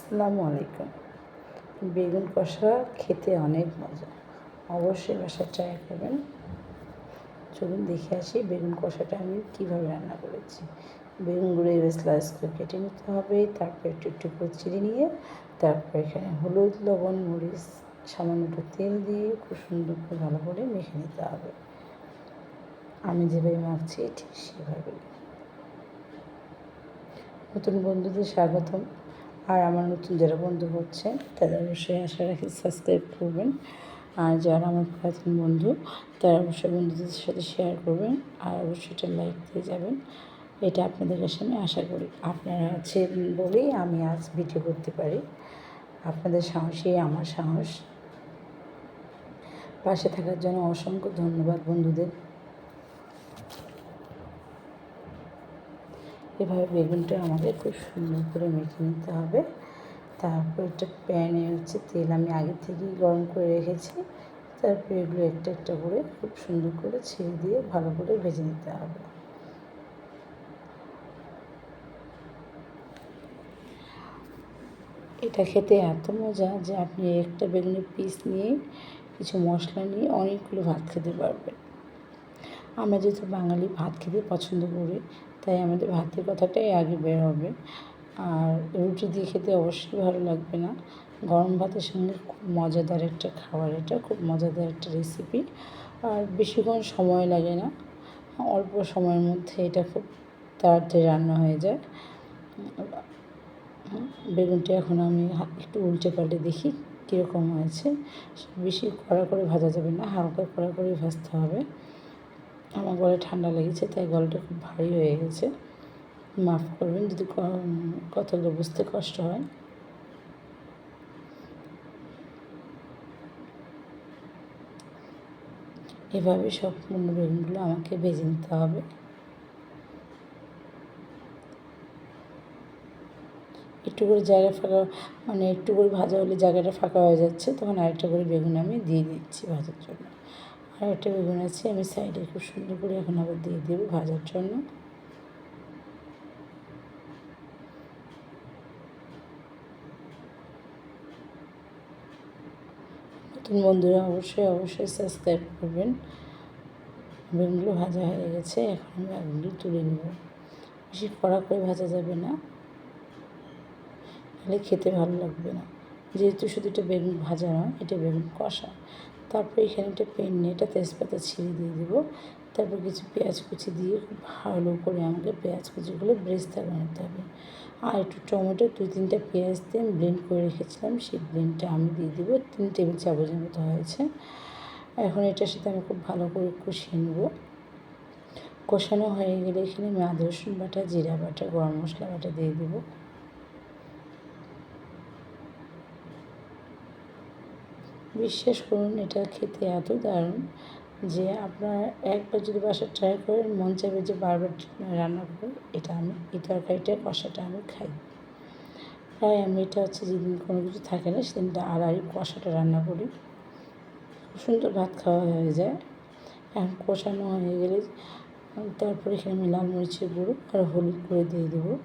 আসসালামু আলাইকুম। বেগুন কষা খেতে অনেক মজা। অবশ্যই বাসা ট্রাই করবেন। চলুন দেখে আসি বেগুন কষাটা আমি কীভাবে রান্না করেছি। বেগুনগুলো এবার স্লাইস করে কেটে নিতে হবে, তারপর একটু একটু করে চিড়ে নিয়ে, তারপর এখানে হলুদ, লবণ, মরিচ, সামান্য একটু তেল দিয়ে খুব সুন্দর করে ভালো করে মেখে নিতে হবে। আমি যেভাবে মাখছি ঠিক সেভাবে নতুন বন্ধুদের স্বাগতম। আর আমার নতুন যারা বন্ধু হচ্ছেন তারা অবশ্যই আশা রাখি সাবস্ক্রাইব করবেন। আর যারা আমার পুরাতন বন্ধু, তারা অবশ্যই বন্ধুদের সাথে শেয়ার করবেন আর অবশ্যই এটা লাইক দিয়ে যাবেন। এটা আপনাদের কাছে আমি আশা করি। আপনারা আছেন বলেই আমি আজ ভিডিও করতে পারি। আপনাদের সাহসেই আমার সাহস। পাশে থাকার জন্য অসংখ্য ধন্যবাদ বন্ধুদের। এভাবে বেগুনটা আমাদের খুব সুন্দর করে মেখে নিতে হবে। তারপর একটা প্যানে হচ্ছে তেল আমি আগে থেকেই গরম করে রেখেছি। তারপর এগুলো একটা একটা করে খুব সুন্দর করে ছেড়ে দিয়ে ভালো করে ভেজে নিতে হবে। এটা খেতে এত মজা যে আপনি একটা বেগুনের পিস নিয়ে কিছু মশলা নিয়ে অনেকগুলো ভাত খেতে পারবেন। আমরা যেহেতু বাঙালি ভাত খেতে পছন্দ করি, তাই আমাদের ভাতের কথাটাই আগে বের হবে। আর রুটি দিয়ে খেতে অবশ্যই ভালো লাগবে না। গরম ভাতের সঙ্গে খুব মজাদার একটা খাবার, এটা খুব মজাদার একটা রেসিপি আর বেশিক্ষণ সময় লাগে না, অল্প সময়ের মধ্যে এটা খুব তাড়াতাড়ি রান্না হয়ে যায়। বেগুনটা এখন আমি একটু উল্টে পাল্টে দেখি কীরকম হয়েছে। বেশি কড়া করে ভাজা যাবে না, হালকা কড়া করে ভাজতে হবে। আমার গলে ঠান্ডা লেগেছে, তাই গলাটা খুব ভারী হয়ে গেছে। মাফ করবেন, যদি কথাগুলো বুঝতে কষ্ট হয়। এভাবে সম্পূর্ণ বেগুনগুলো আমাকে ভেজে নিতে হবে। একটু করে জায়গা ফাঁকা মানে একটু করে ভাজা হলে জায়গাটা ফাঁকা হয়ে যাচ্ছে, তখন আরেকটা করে বেগুন আমি দিয়ে দিচ্ছি ভাজার জন্য। আর একটা বেগুন আছে, আমি সাইডে খুব সুন্দর করে এখন আবার দিয়ে দেবো ভাজার জন্য। নতুন বন্ধুরা অবশ্যই অবশ্যই সাবস্ক্রাইব করবেন। বেগুনগুলো ভাজা হয়ে গেছে, এখন আমি বেগুনগুলো তুলে নেব। বেশি কড়া করে ভাজা যাবে না, তাহলে খেতে ভালো লাগবে না। যেহেতু শুধু এটা বেগুন ভাজা নয়, এটা বেগুন কষা। তারপর এখানে একটা পেন নিয়ে এটা তেজপাতা ছিঁড়ে দিয়ে দেবো। তারপর কিছু পেঁয়াজ কুচি দিয়ে ভালো করে আমাকে পেঁয়াজ কুচিগুলো ব্রেস্তা বানাতে হবে। আর একটু টমেটো, দুই তিনটা পেঁয়াজ দিয়ে আমি ব্লেন্ড করে রেখেছিলাম, সেই ব্লেন্ডটা আমি দিয়ে দেবো। তিন টেবিল চামচের মতো হয়েছে। এখন এটার সাথে আমি খুব ভালো করে কষিয়ে নেব। কষানো হয়ে গেলে এখানে আমি আদা রসুন বাটা, জিরা বাটা, গরম মশলা বাটা দিয়ে দেবো। বিশ্বাস করুন, এটা খেতে এত দারুণ যে আপনারা একবার যদি বাসা ট্রাই করেন, মন চাইবে যে বারবার রান্না করবেন এটা আমি, এই তরকারিটা, কষাটা আমি খাই। প্রায় আমি এটা হচ্ছে যেদিন কোনো কিছু থাকে না সেদিনটা আড়াই কষাটা রান্না করি। খুব সুন্দর ভাত খাওয়া হয়ে যায়। এখন কষানো হয়ে গেলে, তারপরে এখানে আমি লাল মরিচের গুঁড়ো আর হলুদ করে দিয়ে দেবো।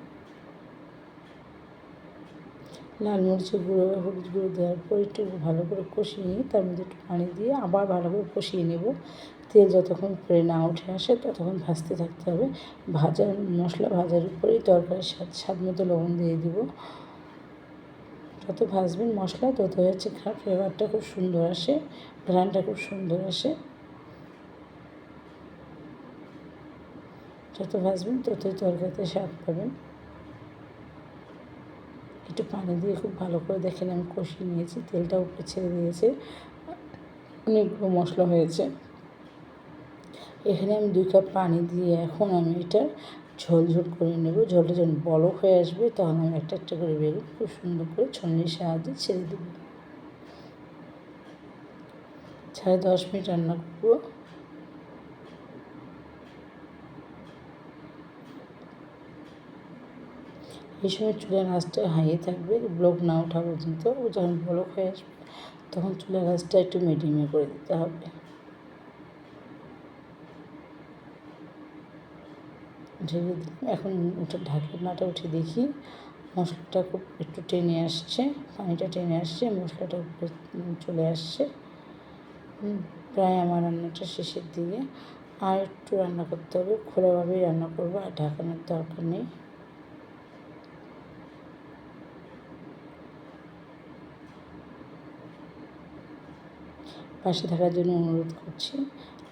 লাল মরিচের গুঁড়ো, হলুদ গুঁড়ো দেওয়ার পর একটু ভালো করে কষিয়ে নিই তার মধ্যে একটু পানি দিয়ে আবার ভালো করে কষিয়ে নেব। তেল যতক্ষণ উপরে না উঠে আসে ততক্ষণ ভাজতে থাকতে হবে। ভাজার, মশলা ভাজার উপরেই তরকারির স্বাদ স্বাদ মতো লবণ দিয়ে দিব। যত ভাজবেন মশলা, তত হচ্ছে খারাপ ফ্লেভারটা খুব সুন্দর আসে ঘ্রানটা খুব সুন্দর আসে। যত ভাজবেন ততই তরকারিতে স্বাদ পাবেন। একটু পানি দিয়ে খুব ভালো করে দেখেন আমি কষিয়ে নিয়েছি, তেলটা উপরে ছেড়ে দিয়েছে। অনেকগুলো মশলা হয়েছে। এখানে আমি দুই কাপ পানি দিয়ে এখন আমি এটা ঝোল ঝোল করে নেব। ঝোলটা যখন বলক হয়ে আসবে তখন আমি একটা একটা করে বেগুন খুব সুন্দর করে ছন্নির সাহায্যে ছেড়ে দেবো। সাড়ে দশ মিনিট রান্না করব। এই সময় চুলার আঁচটা হাইয়ে থাকবে, ব্লক না ওঠা পর্যন্ত যখন ব্লক হয়ে আসবে তখন চুলার আঁচটা একটু মিডিয়ামে করে দিতে হবে। দিলাম এখন ঢাকনাটা উঠে দেখি, মশলাটা খুব একটু টেনে আসছে, পানিটা টেনে আসছে, মশলাটা চলে আসছে। প্রায় আমার রান্নাটা শেষের দিকে। আর একটু রান্না করতে হবে, খোলাভাবেই রান্না করব, আর ঢাকানোর দরকার নেই। পাশে থাকার জন্য অনুরোধ করছি।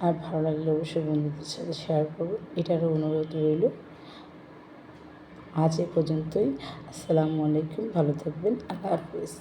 আর ভালো লাগলে অবশ্যই বন্ধুদের সাথে শেয়ার করব এটারও অনুরোধ রইল। আজ এ পর্যন্তই। আসসালামু আলাইকুম। ভালো থাকবেন। আল্লাহ হাফিজ।